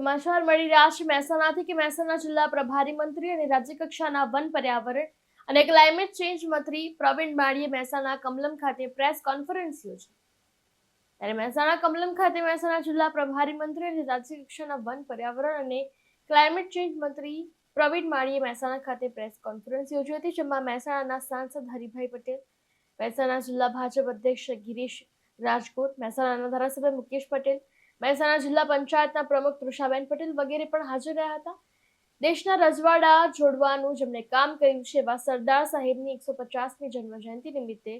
સમાચાર મળી રહ્યા છે મહેસાણાથી કે મહેસાણા જિલ્લા પ્રભારી મંત્રી અને રાજ્ય કક્ષાના વન પર્યાવરણ અને ક્લાઇમેટ ચેન્જ મંત્રી પ્રવીણ માળીએ મહેસાણા કમલમ ખાતે પ્રેસ કોન્ફરન્સ યોજી. ત્યારે મહેસાણા કમલમ ખાતે મહેસાણા જિલ્લા પ્રભારી મંત્રી અને રાજ્ય કક્ષાના વન પર્યાવરણ અને ક્લાઇમેટ ચેન્જ મંત્રી પ્રવીણ માળીએ મહેસાણા ખાતે પ્રેસ કોન્ફરન્સ યોજી હતી, જેમાં મહેસાણાના સાંસદ હરિભાઈ પટેલ, મહેસાણા જિલ્લા ભાજપ અધ્યક્ષ ગિરીશ રાજકોટ, મહેસાણાના ધારાસભ્ય મુકેશ પટેલ મહેસાણા જિલ્લા પંચાયતના પ્રમુખ તૃષાબેન પટેલ વગેરે પણ હાજર રહ્યા હતા. દેશના રજવાડા, જોડવાનું જેમણે કામ કર્યું છે એવા સરદાર સાહેબની એકસો પચાસમી જન્મ જયંતિ નિમિત્તે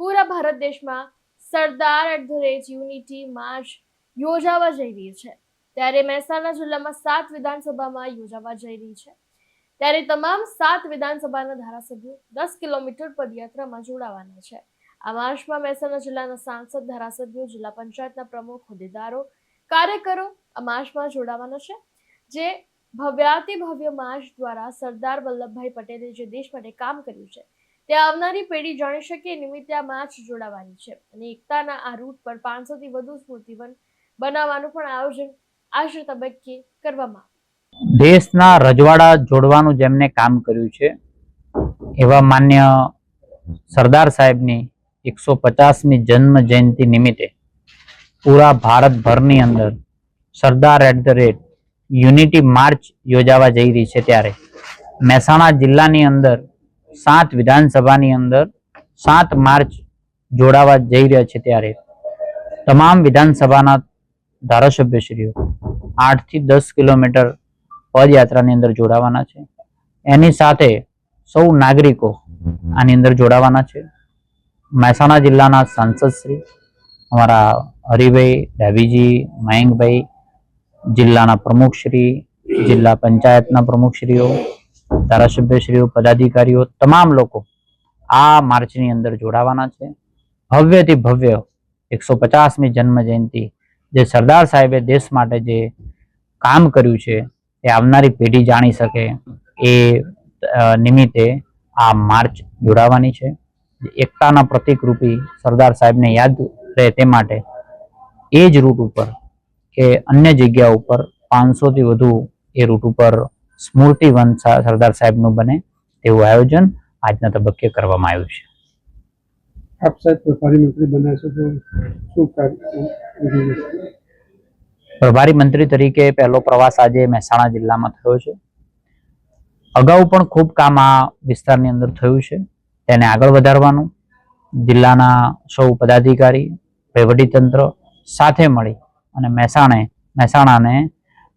પૂરા ભારત દેશમાં Sardar at the rate Unity March યોજાવા જઈ રહી છે. ત્યારે મહેસાણા જિલ્લામાં સાત વિધાનસભામાં યોજાવા જઈ રહી છે. ત્યારે તમામ સાત વિધાનસભાના ધારાસભ્યો દસ કિલોમીટર પદયાત્રામાં જોડાવાના છે. આ માર્ચમાં મહેસાણા જિલ્લાના સાંસદ, ધારાસભ્યો, જિલ્લા પંચાયતના પ્રમુખ, હોદ્દેદારો કાર્યકરો આ માર્ચમાં જોડાવાનો છે. જે ભવ્યાતિ ભવ્ય માર્ચ દ્વારા સરદાર વલ્લભભાઈ પટેલે જે દેશ માટે કામ કર્યું છે, તે આવનારી પેઢી જાણી શકે નિમિત્તે આ માર્ચ જોડાવાની છે. અને એકતાના આ રૂટ પર પાંચસોથી વધુ સ્મૃતિવન બનાવવાનું પણ આયોજન આશરે તબક્કે કરવામાં દેશના રજવાડા જોડવાનું જેમને કામ કર્યું છે, એવા માન્ય સરદાર સાહેબની એકસો પચાસમી જન્મ જયંતિ નિમિત્તે પૂરા ભારતભરની અંદર Sardar at the rate Unity March યોજાવા જઈ રહી છે ત્યારે. મહેસાણા જિલ્લાની અંદર સાત વિધાનસભાની અંદર સાત માર્ચ જોડાવા જઈ રહ્યા છે ત્યારે. તમામ વિધાનસભાના ધારાસભ્યશ્રીઓ આઠથી દસ કિલોમીટર પદયાત્રાની અંદર જોડાવાના છે. એની સાથે સૌ નાગરિકો આની અંદર જોડાવાના છે. મહેસાણા જિલ્લાના સાંસદ શ્રી અમારા હરિભાઈ ડાભીજી, મયંકભાઈ, જિલ્લાના પ્રમુખશ્રી જિલ્લા પંચાયતના પ્રમુખશ્રીઓ ધારાસભ્યશ્રીઓ, પદાધિકારીઓ, તમામ લોકો આ માર્ચની અંદર જોડાવાના છે. ભવ્યથી ભવ્ય એકસો પચાસમી જન્મ જયંતિ જે સરદાર સાહેબે દેશ માટે જે કામ કર્યું છે એ આવનારી પેઢી જાણી શકે એ નિમિત્તે આ માર્ચ જોડાવાની છે. એકતાના પ્રતિક રૂપી સરદાર સાહેબને યાદ રહે તે માટે એ જ રૂટ ઉપર કે અન્ય જગ્યા ઉપર પાંચસો થી વધુ એ રૂટ ઉપર સ્મૃતિવન સરદાર સાહેબનું બને તેવું આયોજન આજના તબક્કે કરવામાં આવ્યું છે. આપ સાહેબ પ્રભારી મંત્રી બન્યા છો તો શું કાર્ય પ્રભારી મંત્રી તરીકે પહેલો પ્રવાસ આજે મહેસાણા જિલ્લામાં થયો છે. અગાઉ પણ ખૂબ કામ આ વિસ્તારની અંદર થયું છે. તેને આગળ વધારવાનું જિલ્લાના સૌ પદાધિકારી વહીવટીતંત્ર સાથે મળી અને મહેસાણે મહેસાણાને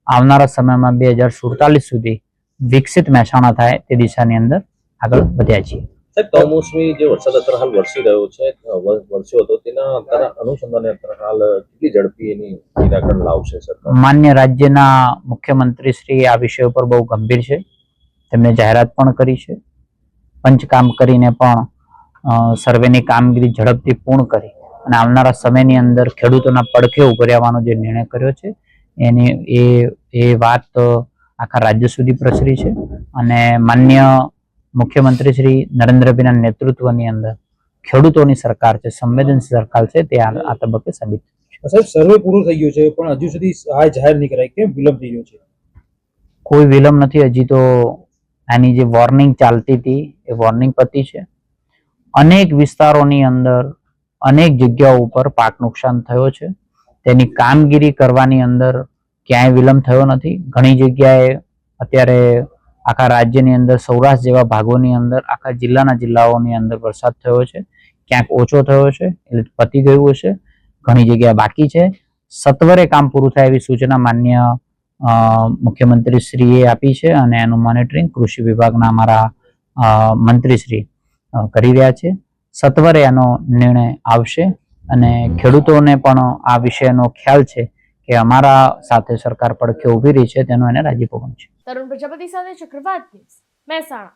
આવનારા સમયમાં બે હજાર સુડતાલીસ સુધી વિકસિત મહેસાણા થાય તે દિશાની અંદર આગળ વધ્યા છીએ. સાહેબ કમોસમી જે વરસાદ અત્યારે હાલ વરસી રહ્યો છે વરસ્યો હતો તેના અત્યારે અનુસંધાને અત્યારે હાલ કેટલી ઝડપી એની નિરાકરણ લાવશે સરકાર? માન્ય રાજ્યના મુખ્યમંત્રી શ્રી આ વિષય ઉપર બહુ ગંભીર છે. તેમણે જાહેરાત પણ કરી છે. પંચકામ કરીને પણ સર્વેની કામગીરી ઝડપથી પૂર્ણ કરી. અને આવનારા સમયની અંદર ખેડૂતોના પડખે ઊભી રહેવાનો જે નિર્ણય કર્યો છે એની એ એ વાત આખા રાજ્ય સુધી પ્રસરી છે. અને માન્ય મુખ્યમંત્રી શ્રી નરેન્દ્રભાઈના નેતૃત્વની અંદર ખેડૂતોની સરકાર છે સંવેદનશીલ સરકાર છે તે આ તબક્કે સાબિત. સાહેબ સર્વે પૂરું થઈ ગયું છે પણ હજુ સુધી સહાય જાહેર નહીં કરાય કેમ વિલંબ થઈ ગયો છે? કોઈ વિલંબ નથી હજી તો આની જે વોર્નિંગ ચાલતી હતી એ વોર્નિંગ પતી છે. અનેક વિસ્તારોની અંદર અનેક જગ્યાઓ ઉપર પાક નુકસાન થયો છે. તેની કામગીરી કરવાની અંદર ક્યાંય વિલંબ થયો નથી. ઘણી જગ્યાએ અત્યારે આખા રાજ્યની અંદર, સૌરાષ્ટ્ર જેવા ભાગોની અંદર, આખા જિલ્લાના જિલ્લાઓની અંદર વરસાદ થયો છે. ક્યાંક ઓછો થયો છે, એટલે પતી ગયું છે ઘણી જગ્યાએ બાકી છે. સત્વરે કામ પૂરું થાય એવી સૂચના માન્ય મુખ્યમંત્રી શ્રીએ આપી છે અને એનું મોનિટરિંગ કૃષિ વિભાગના અમારા મંત્રીશ્રી કરી રહ્યા છે. સત્વરે એનો નિર્ણય આવશે અને ખેડૂતોને પણ આ વિષયનો ખ્યાલ છે કે અમારા સાથે સરકાર પડખે ઊભી રહી છે, તેનો એને રાજીપો પણ છે. તરુણ પ્રજાપતિ સાથે ચક્રવાત મહેસાણા.